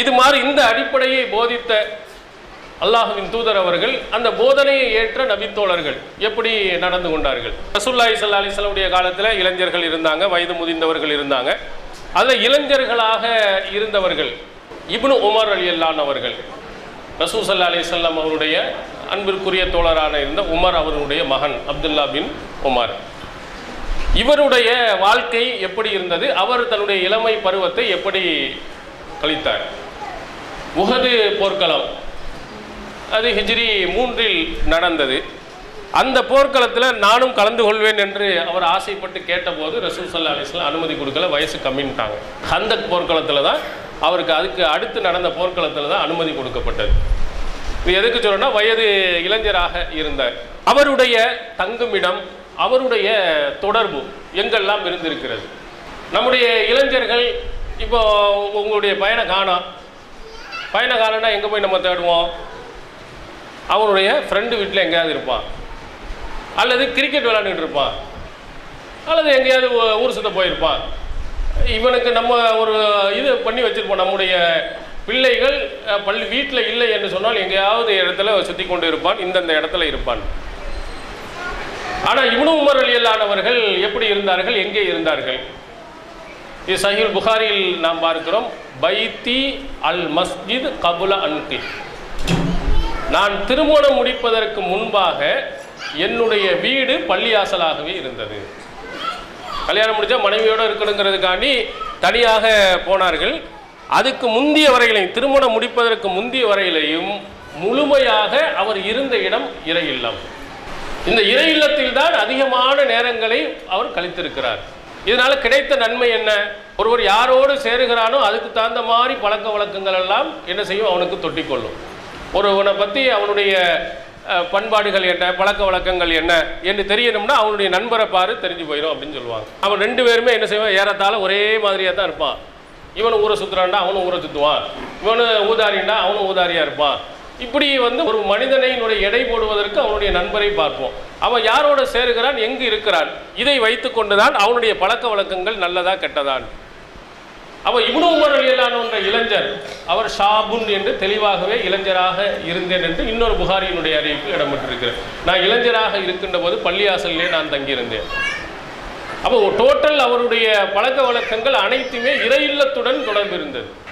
இது மாதிரி இந்த அடிப்படையை போதித்த அல்லாஹுவின் தூதர் அவர்கள் அந்த போதனையை ஏற்ற நபித்தோழர்கள் எப்படி நடந்து கொண்டார்கள்? ரசூல்லாய் சல்லா அலிஸ்லமுடைய காலத்தில் இளைஞர்கள் இருந்தாங்க வயது முதிர்ந்தவர்கள் இருந்தாங்க. அதில் இளைஞர்களாக இருந்தவர்கள் இப்னு உமர் அலி அல்லான் அவர்கள் ரசூ சல்லா அலிசல்லாம் அவருடைய அன்பிற்குரிய தோழரான இருந்த உமர் அவருடைய மகன் அப்துல்லா பின் உமர். இவருடைய வாழ்க்கை எப்படி இருந்தது? அவர் தன்னுடைய இளமை பருவத்தை எப்படி கழித்தார். முகது போர்க்களம். அது ஹிஜ்ரி மூன்றில் நடந்தது. அந்த போர்க்களத்தில் நானும் கலந்து கொள்வேன் என்று அவர் ஆசைப்பட்டு கேட்டபோது ரசூல் சல்லா அலிஸ்லாம் அனுமதி கொடுக்கல வயசு கம்மின்ட்டாங்க ஹந்தக் போர்க்களத்தில் தான் அவருக்கு அதுக்கு அடுத்து நடந்த போர்க்களத்தில் தான் அனுமதி கொடுக்கப்பட்டது. இது எதுக்கு சொல்லணும்னா வயது இளைஞராக இருந்தார். அவருடைய தங்குமிடம் அவருடைய தொடர்பு எங்கெல்லாம் இருந்திருக்கிறது? நம்முடைய இளைஞர்கள் இப்போ உங்களுடைய பயண காணும் பயண காலம்னா எங்கே போய் நம்ம தேடுவோம்? அவனுடைய ஃப்ரெண்டு வீட்டில் எங்கேயாவது இருப்பான். அல்லது கிரிக்கெட் விளையாண்டுட்டு இருப்பான். அல்லது எங்கேயாவது ஊர் சுத்த போயிருப்பான். இவனுக்கு நம்ம ஒரு இது பண்ணி வச்சுருப்போம். நம்முடைய பிள்ளைகள் பள்ளி வீட்டில் இல்லை என்று சொன்னால் எங்கேயாவது இடத்துல சுற்றி கொண்டு இருப்பான். இந்தந்த இடத்துல இருப்பான். ஆனால் இவனு உமர் எப்படி இருந்தார்கள்? எங்கே இருந்தார்கள்? இது சஹீல் புகாரியில் நாம் பார்க்கிறோம் பைத்தி அல் மஸ்ஜித் கபுல அன்கி. நான் திருமணம் முடிப்பதற்கு முன்பாக என்னுடைய வீடு பள்ளியாசலாகவே இருந்தது. கல்யாணம் முடித்தா மனைவியோடு இருக்கணுங்கிறதுக்காண்டி தனியாக போனார்கள். அதுக்கு முந்திய வரையிலையும் திருமணம் முடிப்பதற்கு முந்திய வரையிலையும் முழுமையாக அவர் இருந்த இடம் இறையில்லம். இந்த இறை இல்லத்தில் தான் அதிகமான நேரங்களை அவர் கழித்திருக்கிறார். இதனால் கிடைத்த நன்மை என்ன? ஒருவர் யாரோடு சேருகிறானோ அதுக்கு தகுந்த மாதிரி பழக்க வழக்கங்கள் எல்லாம் என்ன செய்யும்? அவனுக்கு தொட்டிக்கொள்ளும் ஒருவனை பற்றி அவனுடைய பண்பாடுகள் என்ன? பழக்க வழக்கங்கள் என்ன? என்று தெரியணும்னா அவனுடைய நண்பரை பாரு தெரிஞ்சு போயிடும் அப்படின்னு சொல்லுவாங்க. அவன் ரெண்டு பேருமே என்ன செய்வான்? ஏறத்தாழ ஒரே மாதிரியாக தான் இருப்பான். இவன் ஊரை சுற்றுறான்டா அவனும் ஊரை சுற்றுவான் இவனு ஊதாரின்டா அவனும் ஊதாரியாக இருப்பான். இப்படி வந்து ஒரு மனிதனையினுடைய எடை போடுவதற்கு அவனுடைய நண்பரை பார்ப்போம். அவன் யாரோட சேருகிறான் எங்கு இருக்கிறான்? இதை வைத்துக்கொண்டு தான் அவனுடைய பழக்க வழக்கங்கள் நல்லதா கெட்டதான். அவன் இப்னு உமர் அலியலான இளைஞர் அவர் ஷாபுன் என்று தெளிவாகவே இளைஞராக இருந்தேன் என்று இன்னொரு புகாரியினுடைய அறிவிப்பு இடம்பெற்றிருக்கிறேன் நான் இளைஞராக இருக்கின்ற போது பள்ளியாசலிலே நான் தங்கியிருந்தேன். அப்போ டோட்டல் அவருடைய பழக்க வழக்கங்கள் அனைத்துமே இறை தொடர்பு இருந்தது